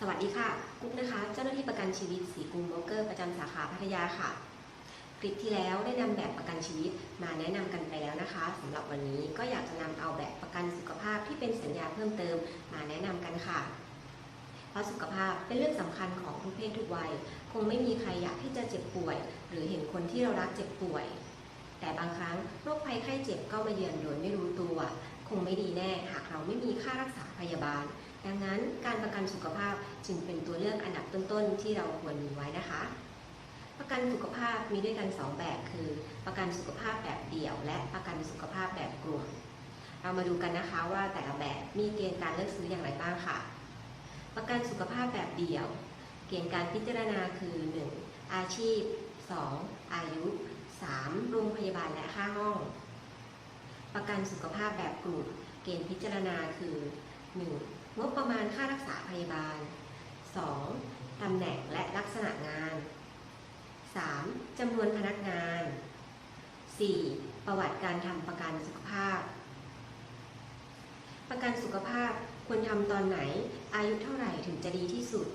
สวัสดีค่ะกุ๊กนะคะ เจ้าหน้าที่ประกันชีวิตสีกรุงโบรกเกอร์ประจำสาขาพัทยาค่ะ คลิปที่แล้วได้นำแบบประกันชีวิตมาแนะนำกันไปแล้วนะคะสำหรับวันนี้ก็อยากจะนำเอาแบบประกันสุขภาพที่เป็นสัญญาเพิ่มเติมมาแนะนำกันค่ะ เพราะสุขภาพเป็นเรื่องสำคัญของทุกเพศทุกวัย คงไม่มีใครอยากที่จะเจ็บป่วย หรือเห็นคนที่เรารักเจ็บป่วย แต่บางครั้งโรคภัยไข้เจ็บก็มาเยือนโดยไม่รู้ตัว คงไม่ดีแน่หากเราไม่มีค่ารักษาพยาบาล ดังนั้นการประกันสุขภาพจึงเป็นตัวเลือกอันดับต้นๆ ที่เราควรมีไว้นะคะ ประกันสุขภาพมีด้วยกัน 2 แบบ คือ ประกันสุขภาพแบบเดี่ยว และประกันสุขภาพแบบกลุ่ม เรามาดูกันนะคะว่าแต่ละแบบมีเกณฑ์การเลือกซื้ออย่างไรบ้างค่ะ ประกันสุขภาพแบบเดี่ยว เกณฑ์การพิจารณาคือ 1. อาชีพ 2. อายุ 3. โรงพยาบาลและค่าห้อง ประกันสุขภาพแบบกลุ่ม เกณฑ์พิจารณาคือ 1. งบประมาณค่ารักษาพยาบาล 2. ตำแหน่งและลักษณะงาน 3. จำนวนพนักงาน 4. ประวัติการทำประกันสุขภาพ ประกันสุขภาพควรทำตอนไหน อายุเท่าไหร่ถึงจะดีที่สุด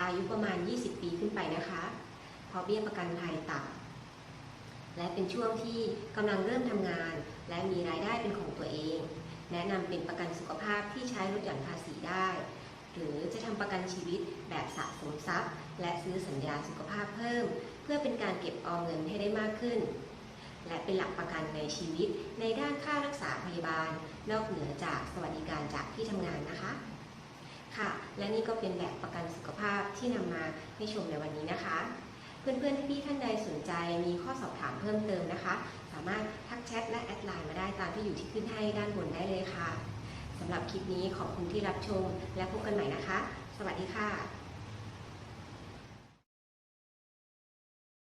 อายุประมาณ 20 ปีขึ้นไปนะคะ เพราะเบี้ยประกันภัยต่ำและเป็นช่วงที่กำลังเริ่มทำงาน และมีรายได้เป็นของตัวเอง แนะนำเป็นประกันสุขภาพที่ใช้ลดหย่อนภาษีได้ หรือจะทำประกันชีวิตแบบสะสมทรัพย์ และซื้อสัญญาสุขภาพเพิ่ม เพื่อเป็นการเก็บออมเงินให้ได้มากขึ้น และเป็นหลักประกันในชีวิตในด้านค่ารักษาพยาบาล นอกเหนือจากสวัสดิการจากที่ทำงานนะคะ ค่ะ และนี่ก็เป็นแบบประกันสุขภาพที่นำมาให้ชมในวันนี้นะคะ เพื่อนๆพี่ๆท่านใดสนใจมีข้อสอบถามเพิ่มเติมนะคะ สามารถทักแชทและแอดไลน์มาได้ตามที่อยู่ที่ขึ้นให้ด้านบนได้เลยค่ะสำหรับคลิปนี้ขอบคุณที่รับชม และพบกันใหม่นะคะ สวัสดีค่ะ